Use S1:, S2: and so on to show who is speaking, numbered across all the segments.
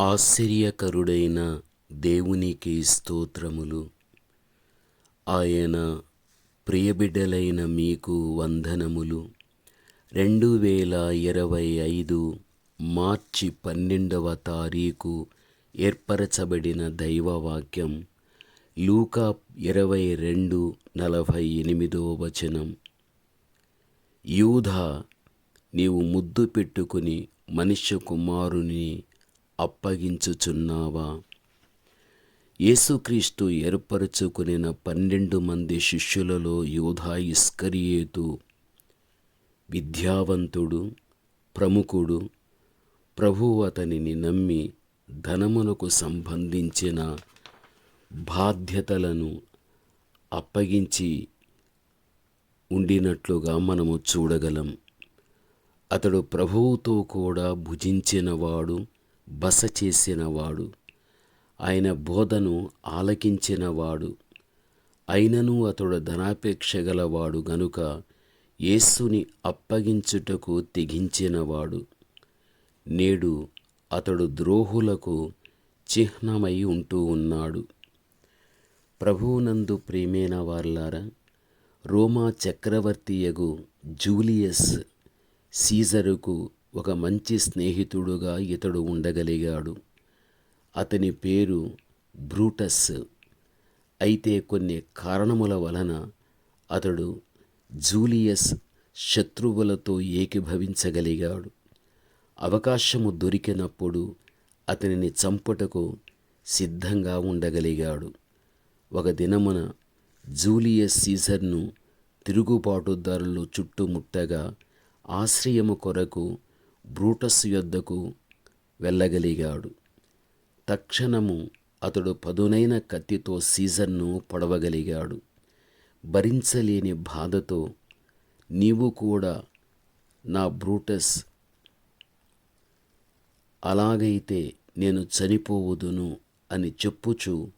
S1: ఆశ్చర్యకరుడైన దేవునికి స్తోత్రములు. ఆయన ప్రియబిడ్డలైన మీకు వందనములు. రెండు వేల ఇరవై ఐదు మార్చి పన్నెండవ తారీఖు ఏర్పరచబడిన దైవవాక్యం. లూకా ఇరవై రెండు నలభై ఎనిమిదో వచనం. యూధ నీవు ముద్దు పెట్టుకుని మనుష్య కుమారుని అప్పగించుచున్నావా? యేసుక్రీస్తు ఏర్పరచుకునిన పన్నెండు మంది శిష్యులలో యోధా ఇస్కరియేతు విద్యావంతుడు ప్రముఖుడు ప్రభువు అతనిని నమ్మి ధనమునకు సంబంధించిన బాధ్యతలను అప్పగించి ఉండినట్లుగా మనము చూడగలం. అతడు ప్రభువుతో కూడా భుజించినవాడు బస చేసినవాడు. ఆయన బోధను ఆలకించినవాడు. అయినను అతడు ధనాపేక్ష గలవాడు గనుక యేస్సుని అప్పగించుటకు తెగించినవాడు. నేడు అతడు ద్రోహులకు చిహ్నమై ఉంటూ ఉన్నాడు. ప్రభువునందు ప్రేమైన వార్లారా రోమా చక్రవర్తియగు జూలియస్ సీజరుకు ఒక మంచి స్నేహితుడుగా ఇతడు ఉండగలిగాడు. అతని పేరు బ్రూటస్. అయితే కొన్ని కారణముల వలన అతడు జూలియస్ శత్రువులతో ఏకీభవించగలిగాడు. అవకాశము దొరికినప్పుడు అతనిని చంపుటకు సిద్ధంగా ఉండగలిగాడు. ఒక దినమున జూలియస్ సీజర్ను తిరుగుబాటుదారులు చుట్టుముట్టగా ఆశ్రయము కొరకు బ్రూటస్ యొద్దకు వెళ్ళగలిగాడు. తక్షణము అతడు పదునైన కత్తితో సీజర్ను పొడవగలిగాడు. భరించలేని బాధతో నీవు కూడా నా బ్రూటస్ అలాగైతే నేను చనిపోవుదును అని చెప్పుచు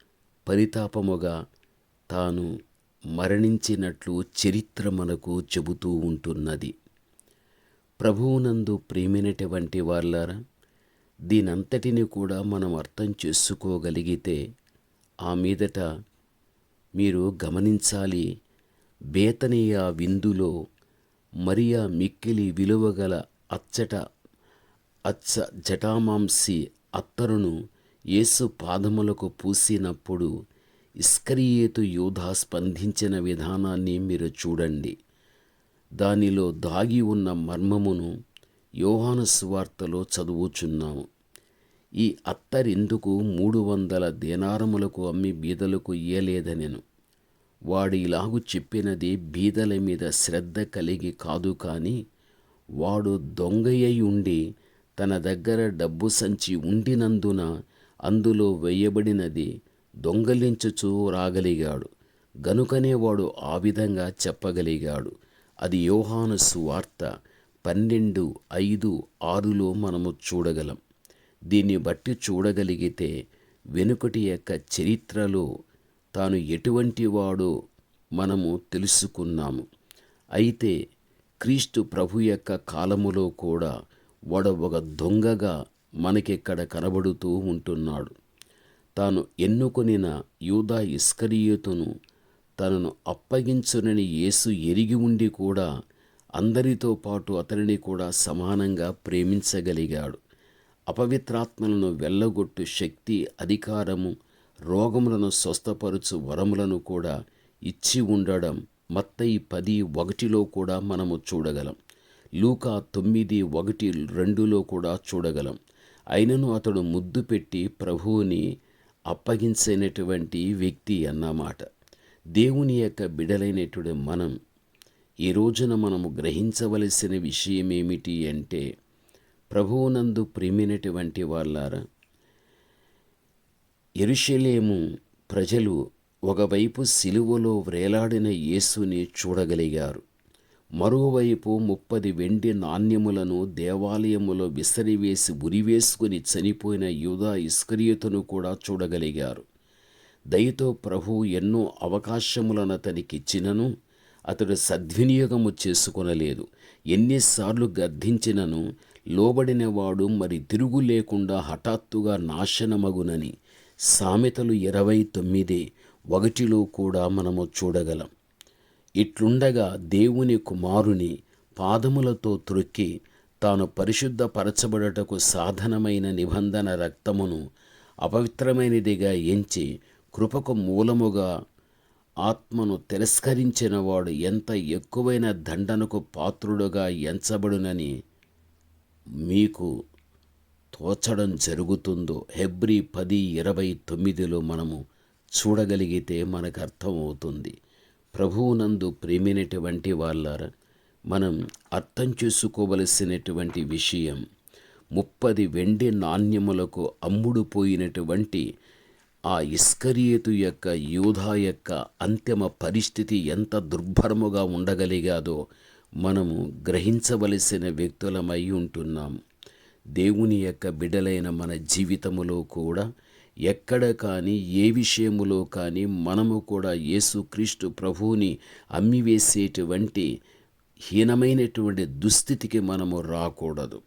S1: పరితాపముగా తాను మరణించినట్లు చరిత్ర మనకు చెబుతూ ఉంటున్నది. ప్రభువునందు ప్రేమినటువంటి వాళ్ళారా దీనంతటిని కూడా మనం అర్థం చేసుకోగలిగితే ఆ మీదట మీరు గమనించాలి బేతనీయ విందులో మరియా మిక్కిలి విలువగల అచ్చట అచ్చ జటామాంసి అత్తరును యేసు పాదములకు పూసినప్పుడు ఇస్కరియేతు యూధా స్పందించిన విధానాన్ని మీరు చూడండి. దానిలో దాగి ఉన్న మర్మమును యోహానస్వార్తలో చదువుచున్నాము. ఈ అత్తరెందుకు మూడు వందల దేనారములకు అమ్మి బీదలకు ఇయ్యలేదనెను. వాడు ఇలాగు చెప్పినది బీదల మీద శ్రద్ధ కలిగి కాదు కాని వాడు దొంగయ్యి ఉండి తన దగ్గర డబ్బు సంచి ఉండినందున అందులో వేయబడినది దొంగలించుచూ రాగలిగాడు. గనుకనే వాడు ఆ విధంగా చెప్పగలిగాడు. అది యోహాను సువార్త పన్నెండు ఐదు ఆరులో మనము చూడగలం. దీన్ని బట్టి చూడగలిగితే వెనుకటి యొక్క చరిత్రలో తాను ఎటువంటి వాడో మనము తెలుసుకున్నాము. అయితే క్రీస్తు ప్రభు యొక్క కాలములో కూడా వాడు ఒక దొంగగా మనకిక్కడ కనబడుతూ ఉంటున్నాడు. తాను ఎన్నుకొనిన యూదా ఇస్కరియోతును తనను అప్పగించునని యేసు ఎరిగి ఉండి కూడా అందరితో పాటు అతనిని కూడా సమానంగా ప్రేమించగలిగాడు. అపవిత్రాత్మలను వెళ్ళగొట్టు శక్తి అధికారము రోగములను స్వస్థపరుచు వరములను కూడా ఇచ్చి ఉండడం మత్తయి పది ఒకటిలో కూడా మనము చూడగలం. లూకా తొమ్మిది ఒకటి రెండులో కూడా చూడగలం. అయినను అతడు ముద్దు పెట్టి ప్రభువుని అప్పగించినటువంటి వ్యక్తి అన్నమాట. దేవుని యొక్క బిడలైనటువంటి మనం ఈ రోజున మనము గ్రహించవలసిన విషయం ఏమిటి అంటే ప్రభువునందు ప్రేమినటువంటి వాళ్ళారా? ఎరుషలేము ప్రజలు ఒకవైపు సిలువలో వ్రేలాడిన యేసుని చూడగలిగారు. మరోవైపు ముప్పది వెండి నాణ్యములను దేవాలయములో విసిరివేసి ఉరివేసుకుని చనిపోయిన యూదా ఇస్కరియతను కూడా చూడగలిగారు. దయతో ప్రభు ఎన్నో అవకాశములను అతనికిచ్చినను అతడు సద్వినియోగము చేసుకొనలేదు. ఎన్నిసార్లు గర్ధించినను లోబడినవాడు మరి తిరుగు లేకుండా హఠాత్తుగా నాశనమగునని సామెతలు ఇరవై తొమ్మిది ఒకటిలో కూడా మనము చూడగలం. ఇట్లుండగా దేవుని కుమారుని పాదములతో త్రొక్కి తాను పరిశుద్ధపరచబడటకు సాధనమైన నిబంధన రక్తమును అపవిత్రమైనదిగా ఎంచి కృపకు మూలముగా ఆత్మను తిరస్కరించిన వాడు ఎంత ఎక్కువైన దండనకు పాత్రుడుగా ఎంచబడునని మీకు తోచడం జరుగుతుందో హెబ్రి పది ఇరవై తొమ్మిదిలో మనము చూడగలిగితే మనకు అర్థమవుతుంది. ప్రభువునందు ప్రేమినటువంటి వాళ్ళారా మనం అర్థం చేసుకోవలసినటువంటి విషయం ముప్పది వెండి నాణ్యములకు అమ్ముడుపోయినటువంటి ఆ ఇస్కరియేతు యొక్క యూధా యొక్క అంతిమ పరిస్థితి ఎంత దుర్భరముగా ఉండగలిగాదో మనము గ్రహించవలసిన వ్యక్తులమై ఉంటున్నాం. దేవుని యొక్క బిడలైన మన జీవితములో కూడా ఎక్కడ కానీ ఏ విషయములో కానీ మనము కూడా యేసుక్రీస్తు ప్రభువుని అమ్మివేసేటువంటి హీనమైనటువంటి దుస్థితికి మనము రాకూడదు.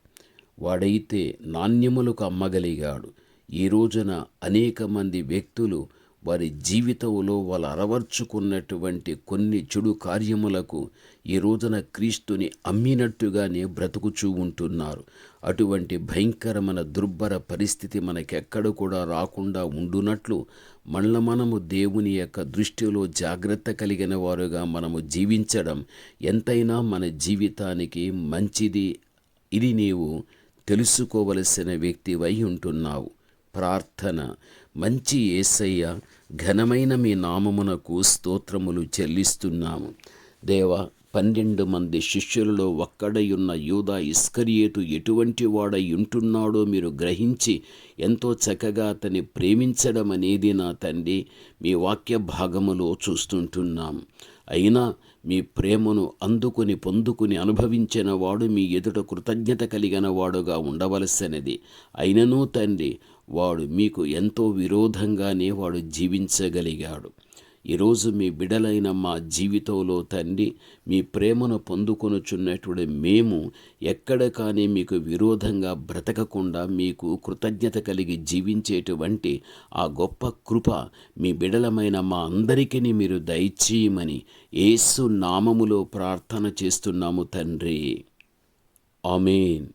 S1: వాడైతే నాణ్యములకు అమ్మగలిగాడు. ఈ రోజున అనేక మంది వ్యక్తులు వారి జీవితంలో వాళ్ళు అరవర్చుకున్నటువంటి కొన్ని చెడు కార్యములకు ఈ రోజున క్రీస్తుని అమ్మినట్టుగానే బ్రతుకుచూ ఉంటున్నారు. అటువంటి భయంకరమైన దుర్భర పరిస్థితి మనకెక్కడ కూడా రాకుండా ఉండునట్లు మళ్ళ మనము దేవుని యొక్క దృష్టిలో జాగ్రత్త కలిగిన వారుగా మనము జీవించడం ఎంతైనా మన జీవితానికి మంచిది. ఇది నీవు తెలుసుకోవలసిన వ్యక్తివై ఉంటున్నావు. ప్రార్థన. మంచి ఏసయ్య ఘనమైన మీ నామమునకు స్తోత్రములు చెల్లిస్తున్నాము. దేవా పన్నెండు మంది శిష్యులలో ఒక్కడయున్న యూదా ఇస్కరియేటు ఎటువంటి వాడై ఉంటున్నాడో మీరు గ్రహించి ఎంతో చక్కగా అతని ప్రేమించడం అనేది నా తండ్రి మీ వాక్య భాగములో చూస్తుంటున్నాం. అయినా మీ ప్రేమను అందుకుని పొందుకుని అనుభవించిన వాడు మీ ఎదుట కృతజ్ఞత కలిగిన వాడుగా ఉండవలసినది. అయినను తండ్రి వాడు మీకు ఎంతో విరోధంగానే వాడు జీవించగలిగాడు. ఈరోజు మీ బిడలైన మా జీవితంలో తండ్రి మీ ప్రేమను పొందుకొనుచున్నటువంటి మేము ఎక్కడ కానీ మీకు విరోధంగా బ్రతకకుండా మీకు కృతజ్ఞత కలిగి జీవించేటువంటి ఆ గొప్ప కృప మీ బిడలమైన మా అందరికీ మీరు దయచేయమని ఏసు నామములో ప్రార్థన చేస్తున్నాము తండ్రి. ఆమెన్.